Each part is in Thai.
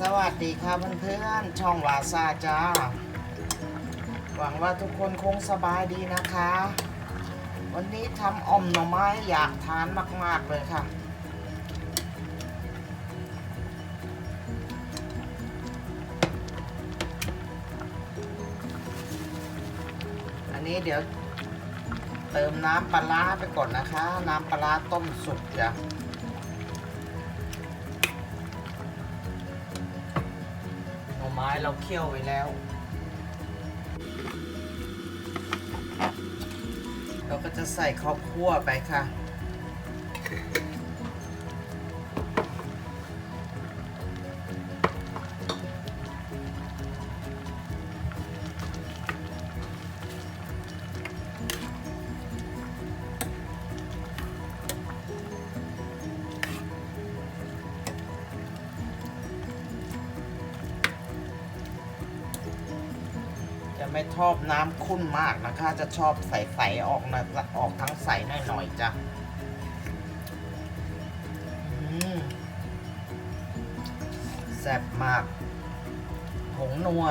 สวัสดีครับเพื่อนๆ ช่องวาซาจ้า หวังว่าทุกคนคงสบายดีนะคะ วันนี้ทำอ่อมหน่อไม้อยากทานมากๆเลยค่ะ อันนี้เดี๋ยวเติมน้ำปลาไปก่อนนะคะ น้ำปลาร้าต้มสุกจ้ะ ไม้เราเคี่ยวไว้แล้ว เราก็จะใส่ข้าวคั่วไปค่ะ จะไม่ชอบน้ำข้นมากนะคะ จะชอบใสๆออกนะออกทั้งใสหน่อยๆจ้ะแซ่บมากผงนัว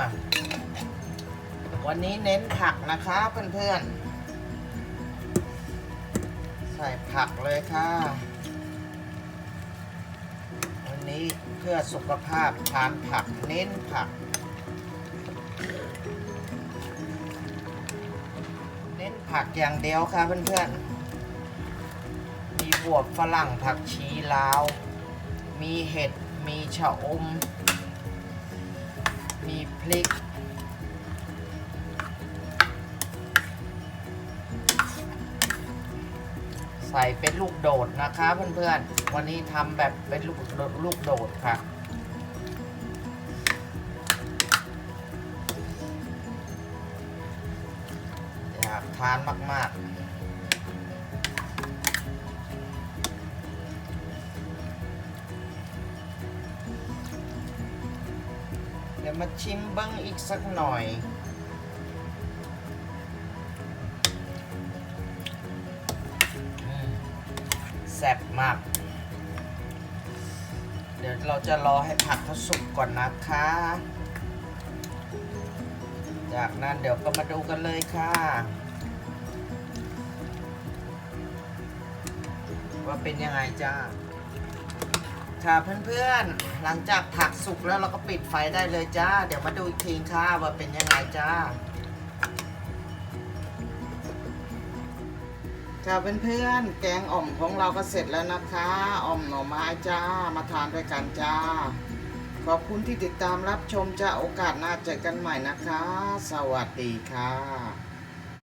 วันนี้เน้นผักนะคะเพื่อนๆ ใส่ผักเลยค่ะ วันนี้เพื่อสุขภาพทานผักเน้นผัก ผักอย่างเดียวค่ะเพื่อนๆ มีบวบฝรั่งผักชีลาว มีเห็ด มีชะอม มีพริก ใส่เป็นลูกโดดนะคะเพื่อนๆ วันนี้ทำแบบเป็นลูกลูกโดดค่ะากทานมาก ๆเดี๋ยวมาชิมเบิ้งอีกสักหน่อย แซ่บมาก เดี๋ยวเราจะรอให้ผักเขาสุกก่อนนะคะ จากนั้นเดี๋ยวก็มาดูกันเลยค่ะ ว่าเป็นยังไงจ้าค่ะเพื่อนๆ หลังจากผักสุกแล้วเราก็ปิดไฟได้เลยจ้า เดี๋ยวมาดูอีกทีค่ะว่าเป็นยังไงจ้า ค่ะเพื่อนๆ แกงอ่อมของเราก็เสร็จแล้วนะคะ อ่อมหน่อไม้จ้า มาทานด้วยกันจ้า ขอบคุณที่ติดตามรับชมจะโอกาสหน้าเจอกันใหม่นะคะ สวัสดีค่ะ